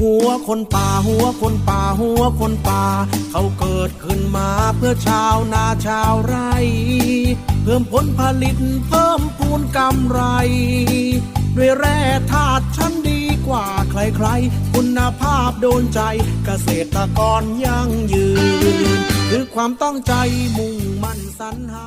หัวคนป่าหัวคนป่าหัวคนป่า เขาเกิดขึ้นมาเพื่อชาวนาชาวไร่ เพิ่มผลผลิตเพิ่มพูนกำไร ด้วยแร่ธาตุชั้นดีกว่าใครๆ คุณภาพโดนใจเกษตรกรยั่งยืน คือความต้องใจมุ่งมั่นสรรหา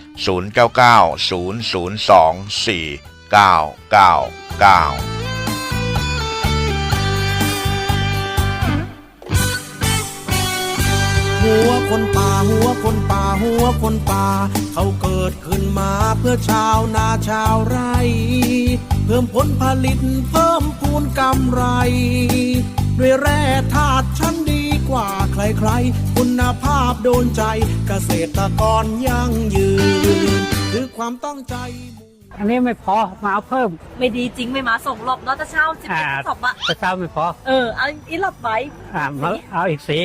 หัวคนป่าหัวคนป่าหัวคนป่า เขาเกิดขึ้นมาเพื่อชาวนาชาวไร่ เพิ่มผลผลิตเพิ่มพูนกำไร ด้วยแร่ธาตุชั้นดี กว่าใครๆ คุณภาพโดนใจเกษตรกรยั่งยืนคือความตั้งใจ อันนี้ไม่พอมาเอาเพิ่ม ไม่ดีจริงไม่มาส่งรอบเนาะแต่เช้าสิบอ่าเอ็ดสอบอะแต่เช้าไม่พอ เออเอาอีรอบไว้ อ่ามาเอาอีกสี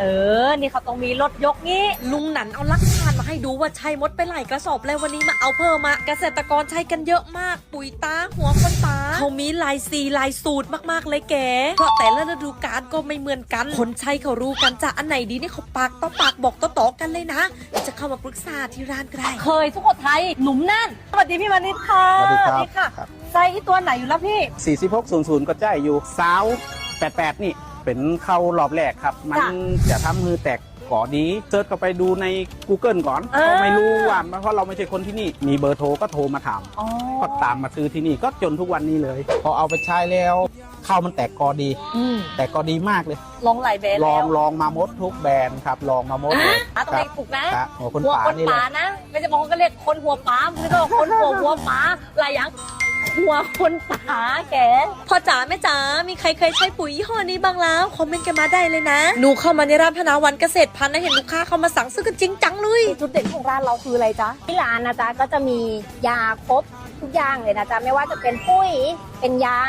เออ นี่เขาต้องมีรถยกงี้ ลุงหนันเอาหลักฐานมาให้ดูว่าใช่มดไปหลายกระสอบแล้ววันนี้มาเอาเพิ่มมาเกษตรกรใช้กันเยอะมาก ปุ๋ยตาหัวคนตาเขามีลายสีลายสูตรมากๆเลยแกเพราะแต่ละฤดูกาลก็ไม่เหมือนกัน คนใช้เขารู้กันจะอันไหนดีนี่เขาปากต่อปากบอกต่อๆกันเลยนะเดี๋ยวจะเข้ามาปรึกษาที่ร้านก็ได้เคยทุกคนไทยหนุ่มนั่นสวัสดีพี่มานิดค่ะสวัสดีครับ ค่ะไส้ที่ตัวไหนอยู่แล้วพี่ 4600 ก็จ่ายอยู่สาว 88 นี่ เป็นเข้ารอบแรกครับ มันจ้ะจะทำมือแตกก่อนนี้เซิร์ชก็ไปดูใน Google ก่อนเออก็ไม่รู้ว่าเพราะเราไม่ใช่คนที่นี่ มีเบอร์โทรก็โทรมาถามอ๋อก็ตามมาซื้อที่นี่ก็จนทุกวันนี้เลย พอเอาไปใช้แล้วข้าวมันแตกกอดีอืมแตกกอดีมากเลย ลองหลายแบรนด์ลองแล้วลองมาหมดทุกแบรนด์ครับ ลองมาหมดเลยอะต้องเรียกถูกนะครับหัวคนหัวป่าคนนี่เลป่ายนะ ไม่ใช่บางคนก็เรียกคนหัวป๋าไม่ก็คนหัวหัวป๋าหลายอย่าง หัวคนป่าแกพ่อจ๋าแม่จ๋ามีใครเคยใช้ปุ๋ยยี่ห้อนี้บ้างแล้วคอมเมนต์กันมาได้เลยนะหนูเข้ามาในร้านพนาวันเกษตรพันธุ์นะเห็นลูกค้าเข้ามาสั่งซื้อกันจริงจังเลยจุดเด่นของร้านเราคืออะไรจ๊ะที่ร้านนะจ๊ะก็จะมียาครบทุกอย่างเลยนะจ๊ะไม่ว่าจะเป็นปุ้ยเป็นยา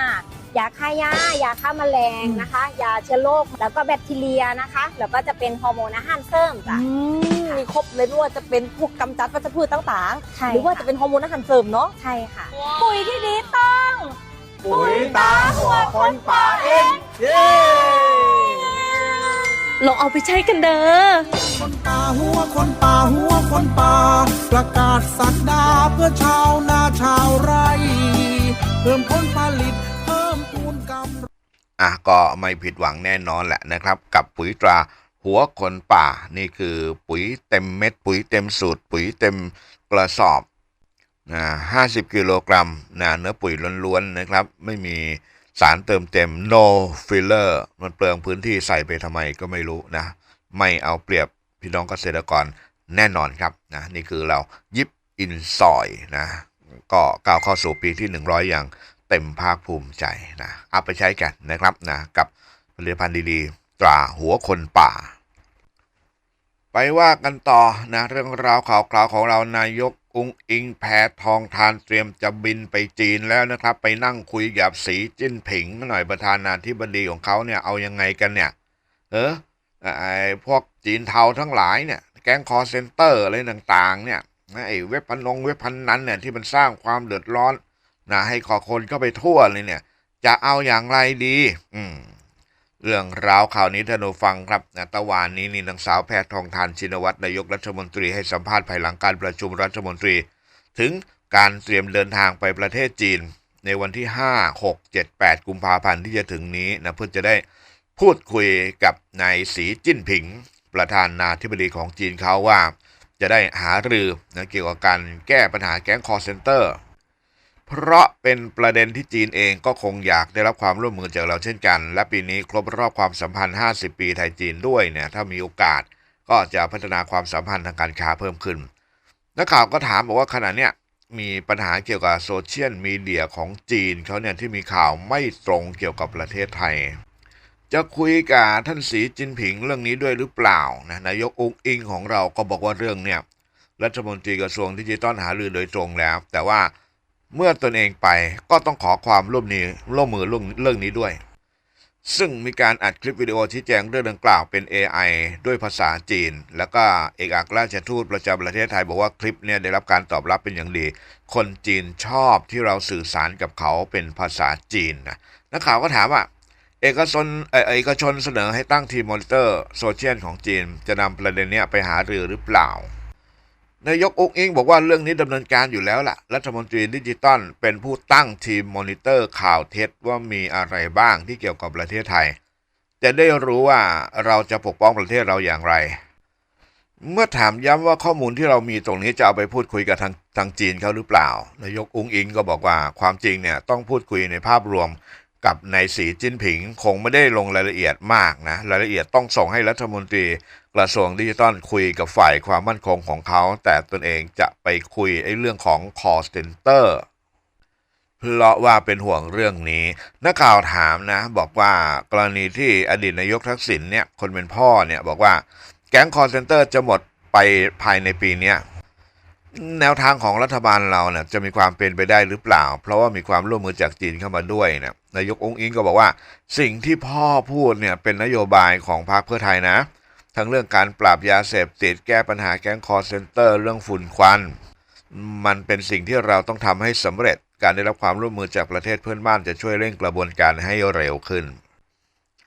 ยาฆ่าหญ้ายาฆ่าแมลงนะคะ ยาเชื้อโรคแล้วก็แบคทีเรียนะคะ แล้วก็จะเป็นฮอร์โมนอาหารเสริมจ้ะ อืมมีครบเลยไม่ว่าจะเป็นพวกกำจัดวัชพืชต่างใช่ ๆ หรือว่าจะเป็นฮอร์โมนอาหารเสริมเนาะใช่ค่ะ ปุ๋ยที่ดีต้อง ปุ๋ยตาหัวคนป่าเองเย้ ลองเอาไปใช้กันเด้อ คนป่าหัวคนป่าหัวคนป่า ประกาศสักดาเพื่อชาวนาชาวไร่ เพิ่มผลผลิต อะก็ไม่ผิดหวังแน่นอนแหละนะครับ กับปุ๋ยตราหัวคนป่านี่คือปุ๋ยเต็มเม็ด ปุ๋ยเต็มสูตร ปุ๋ยเต็มกระสอบนะ50 กิโลกรัมนะเนื้อปุ๋ยล้วนๆนะครับ ไม่มีสารเติมเต็ม no filler มันเปลืองพื้นที่ใส่ไปทำไมก็ไม่รู้นะ ไม่เอาเปรียบพี่น้องเกษตรกรแน่นอนครับนะนี่คือเรายิบอินซอยนะก็ก้าวเข้าสู่ปีที่ 100 อย่าง เต็มภาคภูมิใจนะเอาไปใช้กันนะครับนะกับผลิตภัณฑ์ดีๆ ตราหัวคนป่า ไปว่ากันต่อนะ เรื่องราวข่าวคราวของเรานายกอุ้งอิงแพทองทานเตรียมจะบินไปจีนแล้วนะครับ ไปนั่งคุยกับสีจิ้นผิงหน่อยประธานาธิบดีของเขาเนี่ยเอายังไงกันเนี่ยเออไอพวกจีนเทาทั้งหลายเนี่ยแก๊งคอเซนเตอร์อะไรต่างๆเนี่ยไอเว็บพนงเว็บพันนั้นเนี่ยที่มันสร้างความเดือดร้อน นะให้ขอคนเข้าไปทั่วเลยเนี่ย จะเอาอย่างไรดี อืมเรื่องราวข่าวนี้ท่านผู้ฟังครับนะตะวันนี้นี่นางสาวแพทองทานชินวัตรนายกรัฐมนตรีให้สัมภาษณ์ภายหลังการประชุมรัฐมนตรี ถึงการเตรียมเดินทางไปประเทศจีน ในวันที่ 5 6 7 8 กุมภาพันธ์ที่จะถึงนี้นะเพื่อจะได้พูดคุยกับนายสีจิ้นผิง ประธานาธิบดีของจีนเขาว่า จะได้หารือนะเกี่ยวกับการแก้ปัญหาแก๊งคอร์เซนเตอร์ เพราะเป็นประเด็นที่จีนเองก็คงอยากได้รับความร่วมมือจากเราเช่นกัน และปีนี้ครบรอบความสัมพันธ์ 50 ปีไทยจีนด้วยเนี่ยถ้ามีโอกาสก็จะพัฒนาความสัมพันธ์ทางการค้าเพิ่มขึ้นนักข่าวก็ถามบอกว่าขณะเนี้ยมีปัญหาเกี่ยวกับโซเชียลมีเดียของจีนเขาเนี่ยที่มีข่าวไม่ตรงเกี่ยวกับประเทศไทย จะคุยกับท่านสีจินผิงเรื่องนี้ด้วยหรือเปล่านะนายกองอิงของเราก็บอกว่าเรื่องเนี่ยรัฐมนตรีกระทรวงดิจิทัลหารือโดยตรงแล้ว แต่ว่า เมื่อตนเองไปก็ต้องขอความร่วมมือร่วมมือเรื่องนี้ด้วย ซึ่งมีการอัดคลิปวิดีโอชี้แจงเรื่องดังกล่าวเป็น AI ด้วยภาษาจีน แล้วก็เอกอัครราชทูตประจำประเทศไทยบอกว่าคลิปเนี่ยได้รับการตอบรับเป็นอย่างดี คนจีนชอบที่เราสื่อสารกับเขาเป็นภาษาจีนนะนักข่าวก็ถามว่าเอกชนเอกชนเสนอให้ตั้งทีมมอนิเตอร์โซเชียลของจีน จะนำประเด็นเนี้ยไปหารือหรือเปล่า นายกองค์อิงบอกว่าเรื่องนี้ดำเนินการอยู่แล้วล่ะ รัฐมนตรีดิจิตอลเป็นผู้ตั้งทีมมอนิเตอร์ข่าวเท็จว่ามีอะไรบ้างที่เกี่ยวกับประเทศไทย จะได้รู้ว่าเราจะปกป้องประเทศเราอย่างไร เมื่อถามย้ำว่าข้อมูลที่เรามีตรงนี้จะเอาไปพูดคุยกับทางทางจีนเขาหรือเปล่า นายกอุ้งอิงก็บอกว่าความจริงเนี่ยต้องพูดคุยในภาพรวมกับนายสีจิ้นผิงคงไม่ได้ลงรายละเอียดมากนะรายละเอียดต้องส่งให้รัฐมนตรี กระทรวงดิจิทัลคุยกับฝ่ายความมั่นคงของเขา แต่ตนเองจะไปคุยไอ้เรื่องของ call center เพราะว่าเป็นห่วงเรื่องนี้ นักข่าวถามนะ บอกว่ากรณีที่อดีตนายกทักษิณเนี่ยคนเป็นพ่อเนี่ยบอกว่าแก๊งคอร์เซนเตอร์จะหมดไปภายในปีนี้แนวทางของรัฐบาลเราเนี่ยจะมีความเป็นไปได้หรือเปล่า เพราะว่ามีความร่วมมือจากจีนเข้ามาด้วยเนี่ยนายกองค์อิงก็บอกว่า สิ่งที่พ่อพูดเนี่ยเป็นนโยบายของพรรคเพื่อไทยนะ ทั้งเรื่องการปราบยาเสพติดแก้ปัญหาแก๊งคอร์เซนเตอร์เรื่องฝุ่นควัน มันเป็นสิ่งที่เราต้องทำให้สำเร็จ การได้รับความร่วมมือจากประเทศเพื่อนบ้านจะช่วยเร่งกระบวนการให้เร็วขึ้น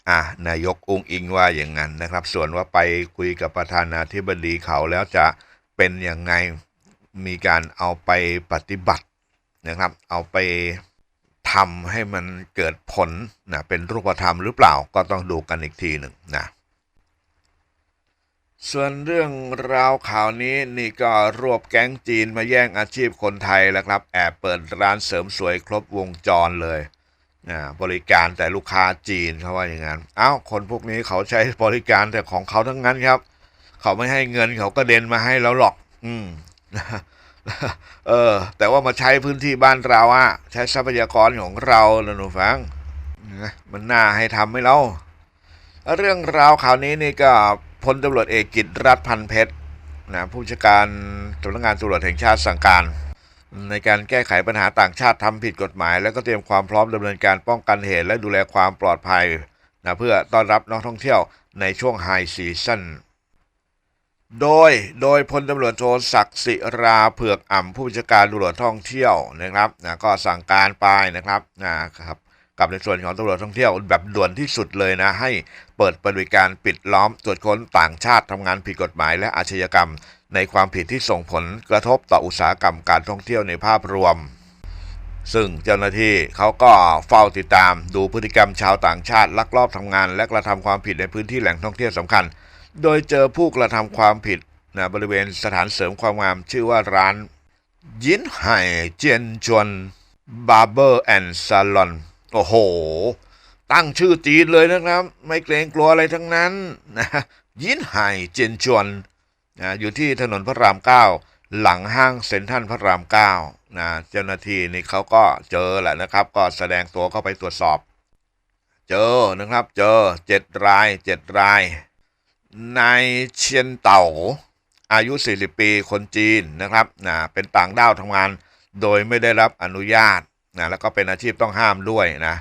อะนายกองอิงว่าอย่างนั้นนะครับ ส่วนว่าไปคุยกับประธานาธิบดีเขาแล้วจะเป็นยังไงมีการเอาไปปฏิบัตินะครับ เอาไปทำให้มันเกิดผลนะเป็นรูปธรรมหรือเปล่าก็ต้องดูกันอีกทีหนึ่งนะ ส่วนเรื่องราวข่าวนี้นี่ก็รวบแก๊งจีนมาแย่งอาชีพคนไทยแล้วครับ แอบเปิดร้านเสริมสวยครบวงจรเลยนะบริการแต่ลูกค้าจีนเขาว่าอย่างนั้นเอ้าคนพวกนี้เขาใช้บริการแต่ของเขาทั้งนั้นครับ เขาไม่ให้เงินเขาก็เด็นมาให้เราหรอก อืมเออ แต่ว่ามาใช้พื้นที่บ้านเราอะใช้ทรัพยากรของเราแล้วหนูฟังมันน่าให้ทำไหมเราเรื่องราวข่าวนี้นี่ก็ พลตำรวจเอกกิตรัฐพันเพชรนะผู้จัดการสำนักงานตำรวจแห่งชาติสั่งการ ในการแก้ไขปัญหาต่างชาติทำผิดกฎหมาย แล้วก็เตรียมความพร้อมดำเนินการป้องกันเหตุและดูแลความปลอดภัยนะเพื่อต้อนรับนักท่องเที่ยวในช่วงไฮซีซั่นโดยโดยพลตำรวจโทศักดิ์ศิราเผือกอ่ำผู้บัญชาการตำรวจท่องเที่ยวนะครับนะก็สั่งการไปนะครับนะครับ กับในส่วนของตำรวจท่องเที่ยวแบบด่วนที่สุดเลยนะ ให้เปิดบริการปิดล้อมตรวจค้นต่างชาติทำงานผิดกฎหมายและอาชญากรรม ในความผิดที่ส่งผลกระทบต่ออุตสาหกรรมการท่องเที่ยวในภาพรวม ซึ่งเจ้าหน้าที่เขาก็เฝ้าติดตามดูพฤติกรรมชาวต่างชาติลักลอบทำงาน และกระทำความผิดในพื้นที่แหล่งท่องเที่ยวสำคัญ โดยเจอผู้กระทำความผิดนะบริเวณสถานเสริมความงามชื่อว่าร้านยินไห่เจียนจวนบาร์เบอร์แอนด์ซาลอน โอ้โห ตั้งชื่อจีนเลยนะครับ ไม่เกรงกลัวอะไรทั้งนั้นนะยินไห่เจนจวนนะอยู่ที่ถนนพระรามเก้าหลังห้างเซ็นทรัลพระรามเก้านะเจ้าหน้าที่นี่เขาก็เจอแหละนะครับ ก็แสดงตัวเข้าไปตรวจสอบ เจอนะครับ เจอเจ็ดรายเจ็ดรายนายเชียนเต่าอายุ 40 ปีคนจีนนะครับนะเป็นต่างด้าวทำงานโดยไม่ได้รับอนุญาต นะแล้วก็เป็นอาชีพต้องห้ามด้วยนะ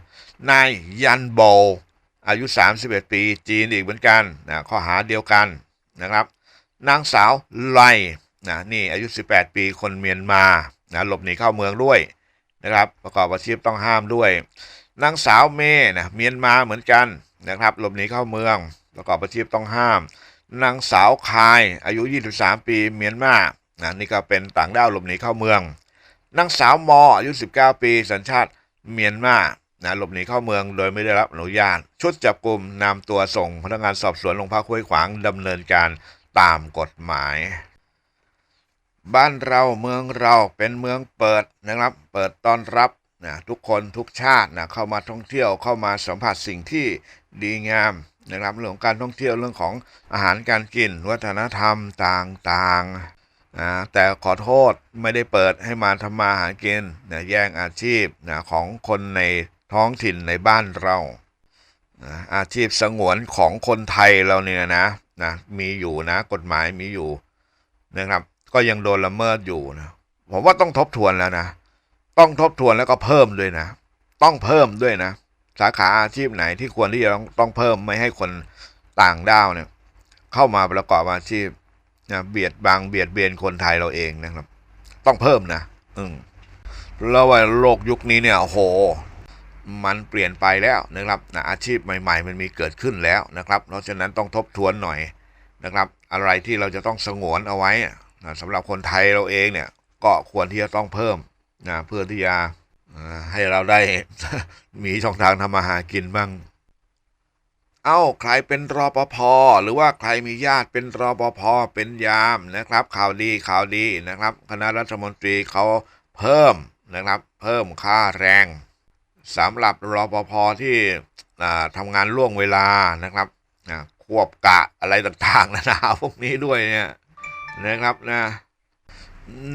นายยันโบอายุ 31 ปี จีนอีกเหมือนกันนะข้อหาเดียวกันนะครับนางสาวไลนะนี่อายุ 18 ปีคนเมียนมานะหลบหนีเข้าเมืองด้วยนะครับประกอบอาชีพต้องห้ามด้วยนางสาวเมนะเมียนมาเหมือนกันนะครับหลบหนีเข้าเมือง ประกอบอาชีพต้องห้ามนางสาวคายอายุ 23 ปีเมียนมานะนี่ก็เป็นต่างด้าวหลบหนีเข้าเมือง นางสาวมออายุ 19 ปี สัญชาติเมียนมานะหลบหนีเข้าเมืองโดยไม่ได้รับอนุญาต ชุดจับกลุ่มนำตัวส่งพนักงานสอบสวนโรงพักห้วยขวางดำเนินการตามกฎหมาย บ้านเราเมืองเราเป็นเมืองเปิดนะครับ เปิดต้อนรับนะทุกคนทุกชาตินะเข้ามาท่องเที่ยวเข้ามาสัมผัสสิ่งที่ดีงามนะครับเรื่องของการท่องเที่ยวเรื่องของอาหารการกิน วัฒนธรรมต่างๆ นะแต่ขอโทษไม่ได้เปิดให้มาทำมาหากินนะแย่งอาชีพนะของคนในท้องถิ่นในบ้านเรานะอาชีพสงวนของคนไทยเราเนี่ยนะนะมีอยู่นะกฎหมายมีอยู่นะครับ ก็ยังโดนละเมิดอยู่นะผมว่าต้องทบทวนแล้วนะ ต้องทบทวนแล้วก็เพิ่มด้วยนะ ต้องเพิ่มด้วยนะ สาขาอาชีพไหนที่ควรที่จะต้องต้องเพิ่มไม่ให้คนต่างด้าวเนี่ย เข้ามาประกอบอาชีพ นะเบียดบังเบียดเบียนคนไทยเราเองนะครับ ต้องเพิ่มนะอืมแล้วว่าโลกยุคนี้เนี่ยโห มันเปลี่ยนไปแล้วนะครับนะอาชีพใหม่ ๆ มันมีเกิดขึ้นแล้วนะครับ เพราะฉะนั้นต้องทบทวนหน่อยนะครับ อะไรที่เราจะต้องสงวนเอาไว้นะสำหรับคนไทยเราเองเนี่ยก็ควรที่จะต้องเพิ่มนะเพื่อที่จะให้เราได้มีช่องทางทำมาหากินบ้าง เอ้าใครเป็นรอปภหรือว่าใครมีญาติเป็นรอปภเป็นยามนะครับ ข่าวดีข่าวดีนะครับ คณะรัฐมนตรีเขาเพิ่มนะครับ เพิ่มค่าแรงสำหรับรอปภที่ทำงานล่วงเวลานะครับควบกะอะไรต่างๆนานาพวกนี้ด้วยเนี่ยนะครับนะ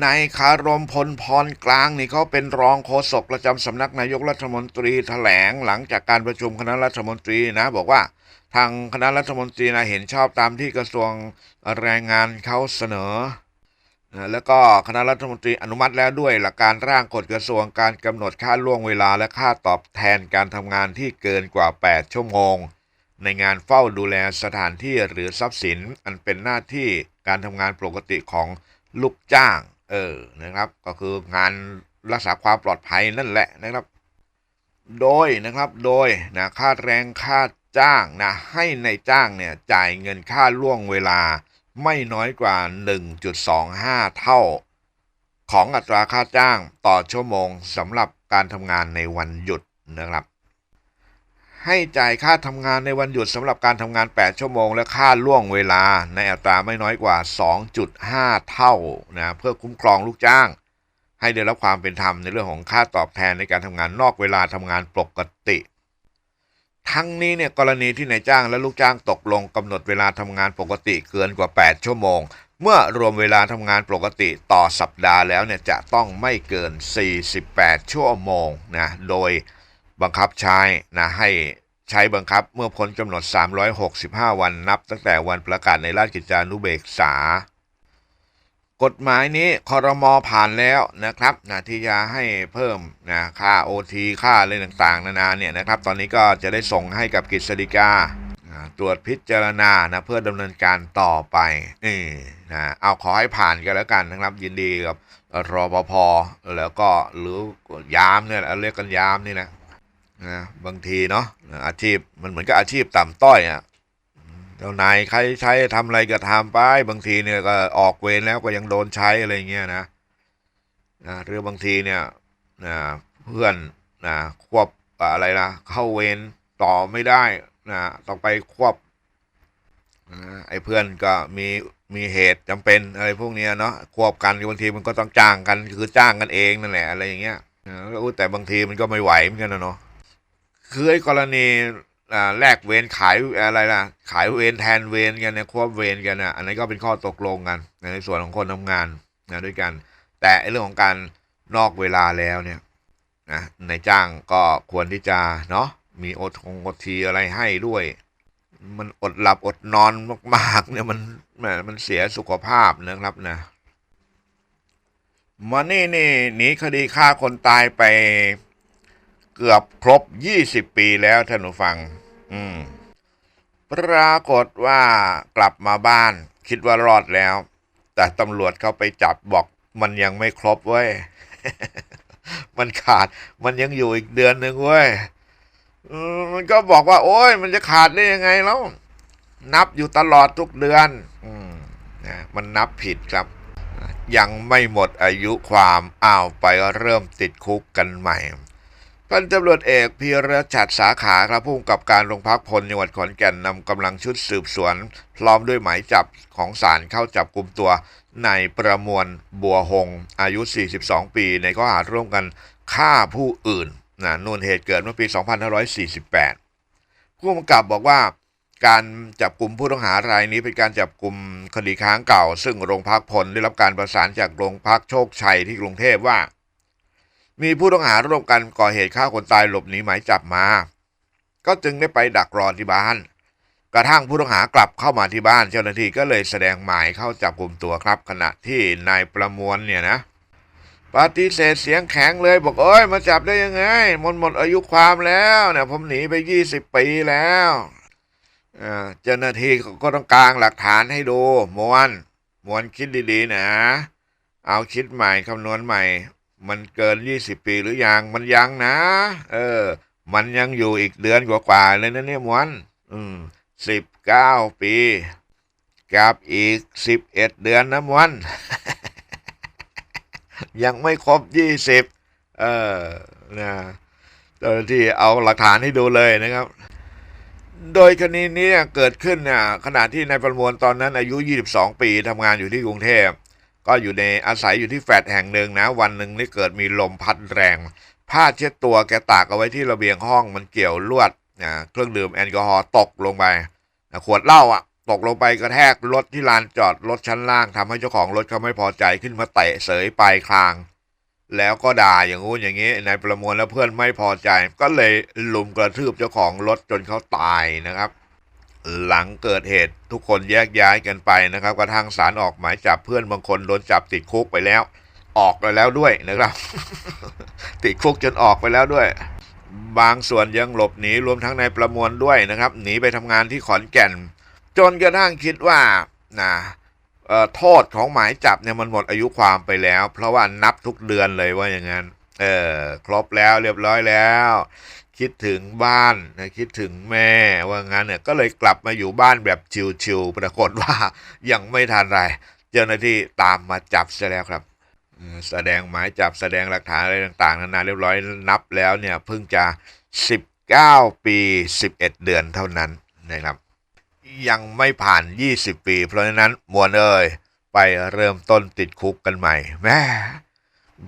นายคารมพลพรกลางนี่เขาเป็นรองโฆษกประจำสำนักนายกรัฐมนตรีแถลงหลังจากการประชุมคณะรัฐมนตรีนะ บอกว่าทางคณะรัฐมนตรีนะเห็นชอบตามที่กระทรวงแรงงานเขาเสนอนะแล้วก็คณะรัฐมนตรีอนุมัติแล้วด้วยหลักการร่างกฎกระทรวงการกำหนดค่าล่วงเวลาและค่าตอบแทนการทำงานที่เกินกว่า 8 ชั่วโมง ในงานเฝ้าดูแลสถานที่หรือทรัพย์สิน อันเป็นหน้าที่การทำงานปกติของ ลูกจ้าง เออนะครับ ก็คืองานรักษาความปลอดภัยนั่นแหละนะครับ โดยนะครับโดยนะค่าแรงค่าจ้างนะให้ในจ้างเนี่ยจ่ายเงินค่าล่วงเวลาไม่น้อยกว่า 1.25 เท่า ของอัตราค่าจ้างต่อชั่วโมงสำหรับการทำงานในวันหยุดนะครับ ให้จ่ายค่าทำงานในวันหยุดสำหรับการทำงาน 8 ชั่วโมง และค่าล่วงเวลาในอัตราไม่น้อยกว่า 2.5 เท่านะเพื่อคุ้มครองลูกจ้าง ให้ได้รับความเป็นธรรมในเรื่องของค่าตอบแทนในการทำงานนอกเวลาทำงานปกติ ทั้งนี้เนี่ยกรณีที่นายจ้างและลูกจ้างตกลงกำหนดเวลาทำงานปกติเกินกว่า 8 ชั่วโมง เมื่อรวมเวลาทำงานปกติต่อสัปดาห์แล้วเนี่ยจะต้องไม่เกิน 48 ชั่วโมงนะโดย บังคับใช้นะให้ใช้บังคับเมื่อพ้นกำหนด 365 วันนับ ตั้งแต่วันประกาศในราชกิจจานุเบกษา กฎหมายนี้คอรมอผ่านแล้วนะครับนะที่จะให้เพิ่มนะค่า OT ค่าอะไรต่างๆ นานาเนี่ยนะครับ ตอนนี้ก็จะได้ส่งให้กับกฤษฎีกาอ่าตรวจพิจารณานะเพื่อดำเนินการต่อไปเออนะเอาขอให้ผ่านกันแล้วกันนะครับ ยินดีกับรอปภแล้วก็หรือยามเนี่ยเรียกกันยามนี่นะ นะบางทีเนาะอาชีพมันเหมือนกับอาชีพต่ำต้อยอะ่ะเจ้านายใครใช้ทำอะไรก็ทำไป บางทีเนี่ยก็ออกเวรแล้วก็ยังโดนใช้อะไรเงี้ยนะนะหรือบางทีเนี่ยนะเพื่อนนะควบอะไรนะเข้าเวรต่อไม่ได้นะต้องไปควบนะไอ้เพื่อนก็มีมีเหตุจำเป็นอะไรพวกเนี้ยเนาะควบกันบางทีมันก็ต้องจ้างกันคือจ้างกันเองนั่นแหละอะไรอย่างเงี้ยนะแต่บางทีมันก็ไม่ไหวเหมือนกันนะเนาะ คือไอ้กรณีแลกเวรขายอะไรล่ะขายเวรแทนเวรกันเนี่ยควบเวรกันน่ะอันนี้ก็เป็นข้อตกลงกัน ในส่วนของคนทำงานนะด้วยกัน แต่เรื่องของการนอกเวลาแล้วเนี่ยนะในายจ้างก็ควรที่จะเนาะมีโอทงโอทีอะไรให้ด้วย มันอดหลับอดนอนมากๆเนี่ยมันมันเสียสุขภาพนะครับนะมานี่นี่หนีคดีฆ่าคนตายไป เกือบครบ 20 ปีแล้วท่านผู้ฟัง อืม ปรากฏว่ากลับมาบ้าน คิดว่ารอดแล้ว แต่ตำรวจเขาไปจับบอก มันยังไม่ครบเว้ย มันขาด มันยังอยู่อีกเดือนหนึ่งเว้ยมันก็บอกว่า โอ้ย มันจะขาดได้ยังไงแล้ว นับอยู่ตลอดทุกเดือน อืมนะมันนับผิดครับ ยังไม่หมดอายุความอ้าวไปเริ่มติดคุกกันใหม่ พันตำรวจเอกพีรชัดสาขาครับผู้กำกับการโรงพักพลจังหวัดขอนแก่นนำกำลังชุดสืบสวน พร้อมด้วยหมายจับของศาลเข้าจับกลุ่มตัวนายประมวลบัวหง อายุ 42 ปี ในข้อหาร่วมกันฆ่าผู้อื่นนะนู่นเหตุเกิดเมื่อปี 2548 ผู้กำกับบอกว่าการจับกลุ่มผู้ต้องหารายนี้เป็นการจับกลุ่มคดีค้างเก่า ซึ่งโรงพักพลได้รับการประสานจากโรงพักโชคชัยที่กรุงเทพว่า มีผู้ต้องหาร่วมกันก่อเหตุฆ่าคนตายหลบหนีหมายจับมา ก็จึงได้ไปดักรอที่บ้าน กระทั่งผู้ต้องหากลับเข้ามาที่บ้านเจ้าหน้าที่ก็เลยแสดงหมายเข้าจับกลุ่มตัวครับ ขณะที่นายประมวลเนี่ยนะปฏิเสธเสียงแข็งเลยบอกเอ้ยมาจับได้ยังไงหมดหมดอายุความแล้วเนี่ยผมหนีไปยี่สิบปีแล้วเจ้าหน้าที่ก็ต้องกางหลักฐานให้ดูมวนมวนคิดดีๆนะ เอาคิดใหม่คำนวณใหม่ มันเกินยี่สิบปีหรือยังมันยังนะ เออ มันยังอยู่อีกเดือนกว่าๆเลยนะเนี่ยมวน อืมสิบเก้าปีกับอีกสิบเอ็ดเดือนนะมวน ยังไม่ครบยี่สิบเออนะเจ้าหน้าที่เอาหลักฐานให้ดูเลยนะครับ โดยคดีนี้เนี่ยเกิดขึ้นเนี่ยขณะที่นายประมวลตอนนั้นอายุ 22 ปีทำงานอยู่ที่กรุงเทพ ก็อยู่ในอาศัยอยู่ที่แฟลตแห่งหนึ่งนะ วันหนึ่งนี่เกิดมีลมพัดแรง ผ้าเช็ดตัวแกตากเอาไว้ที่ระเบียงห้องมันเกี่ยวลวดนะเครื่องดื่มแอลกอฮอล์ตกลงไปนะขวดเหล้าอะ ตกลงไปกระแทกรถที่ลานจอดรถชั้นล่างทำให้เจ้าของรถเขาไม่พอใจขึ้นมาเตะเสยปลายคาง แล้วก็ด่าอย่างงู้นอย่างนี้นายประมวลและเพื่อนไม่พอใจ ก็เลยลุมกระทืบเจ้าของรถจนเขาตายนะครับ หลังเกิดเหตุทุกคนแยกย้ายกันไปนะครับ กระทั่งศาลออกหมายจับเพื่อนบางคนโดนจับติดคุกไปแล้ว ออกไปแล้วด้วยนะครับ ติดคุกจนออกไปแล้วด้วย บางส่วนยังหลบหนีรวมทั้งนายประมวลด้วยนะครับ หนีไปทำงานที่ขอนแก่น จนกระทั่งคิดว่านะโทษของหมายจับเนี่ยมันหมดอายุความไปแล้ว เพราะว่านับทุกเดือนเลยว่าอย่างนั้นเออครบแล้วเรียบร้อยแล้ว คิดถึงบ้านนะคิดถึงแม่ว่างั้นเนี่ยก็เลยกลับมาอยู่บ้านแบบชิวๆปรากฏว่ายังไม่ทันไร เจ้าหน้าที่ตามมาจับซะแล้วครับ แสดงหมายจับแสดงหลักฐานอะไรต่างๆ นานาเรียบร้อยนับแล้วเนี่ยเพิ่งจะ 19 ปี 11 เดือนเท่านั้นนะครับ ยังไม่ผ่าน 20 ปี เพราะฉะนั้นมวลเอ่ยไปเริ่มต้นติดคุกกันใหม่แม่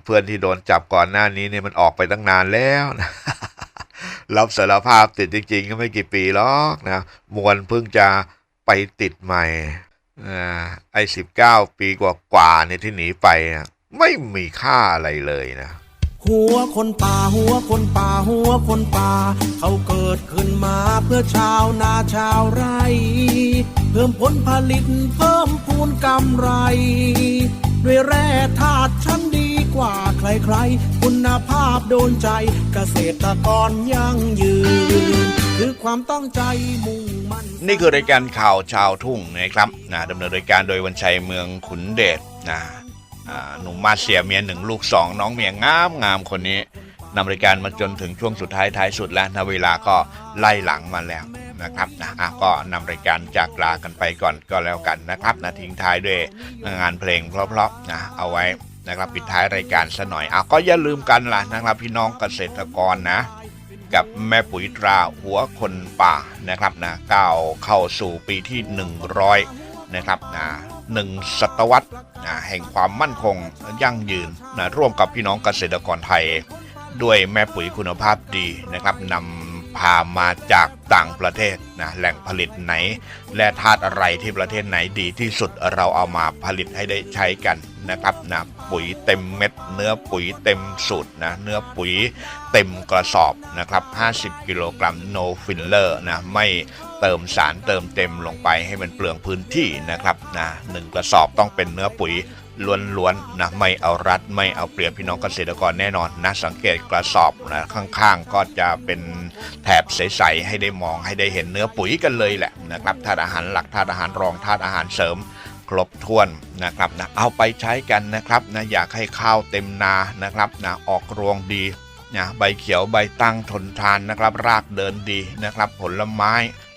เพื่อนที่โดนจับก่อนหน้านี้เนี่ยมันออกไปตั้งนานแล้วนะ รับสารภาพติดจริง ๆ ก็ไม่กี่ปีหรอกนะมวลเพิ่งจะไปติดใหม่ไอ้สิบเก้าปีกว่าๆเนี่ยที่หนีไปไม่มีค่าอะไรเลยนะหัวคนป่าหัวคนป่าหัวคนป่า เขาเกิดขึ้นมาเพื่อชาวนาชาวไร่ เพิ่มผลผลิตเพิ่มพูนกำไร ด้วยแร่ธาตุชั้นดี กว่าใครๆ คุณภาพโดนใจเกษตรกรยั่งยืน คือความตั้งใจมุ่งมั่น นี่คือรายการข่าวชาวทุ่งนะครับนะดำเนินรายการโดยวันชัยเมืองขุนเดชนะหนุ่มมาเสียเมียหนึ่งลูกสองน้องเมียงามงามคนนี้นำรายการมาจนถึงช่วงสุดท้ายท้ายสุดแล้วนะเวลาก็ไล่หลังมาแล้วนะครับนะะก็นำรายการจากลากันไปก่อนก็แล้วกันนะครับนะทิ้งท้ายด้วยงานเพลงเพราะๆนะเอาไว้ นะครับปิดท้ายรายการซะหน่อยอะก็อย่าลืมกันล่ะนะครับพี่น้องเกษตรกรนะ กับแม่ปุ๋ยตราหัวคนป่านะครับนะก้าวเข้าสู่ปีที่ 100 นะครับนะหนึ่งศตวรรษนะแห่งความมั่นคงยั่งยืนนะร่วมกับพี่น้องเกษตรกรไทย ด้วยแม่ปุ๋ยคุณภาพดีนะครับนำ พามาจากต่างประเทศนะแหล่งผลิตไหน และธาตุอะไรที่ประเทศไหนดีที่สุดเราเอามาผลิตให้ได้ใช้กันนะครับนะปุ๋ยเต็มเม็ด เนื้อปุ๋ยเต็มสูตรนะเนื้อปุ๋ยเต็มกระสอบนะครับ 50 กิโลกรัม no filler นะไม่เติมสารเติมเต็มลงไปให้มันเปลืองพื้นที่นะครับนะหนึ่งกระสอบต้องเป็นเนื้อปุ๋ย ล้วนๆนะไม่เอารัดไม่เอาเปรียบพี่น้องเกษตรกรแน่นอนนะสังเกตกระสอบนะข้างๆ ก็จะเป็นแถบใสๆให้ได้มองให้ได้เห็นเนื้อปุ๋ยกันเลยแหละนะครับธาตุอาหารหลักธาตุอาหารรองธาตุอาหารเสริมครบถ้วนนะครับนะเอาไปใช้กันนะครับนะอยากให้ข้าวเต็มนานะครับนะออกรวงดีนะใบเขียวใบตั้งทนทานนะครับ รากเดินดีนะครับ ผลไม้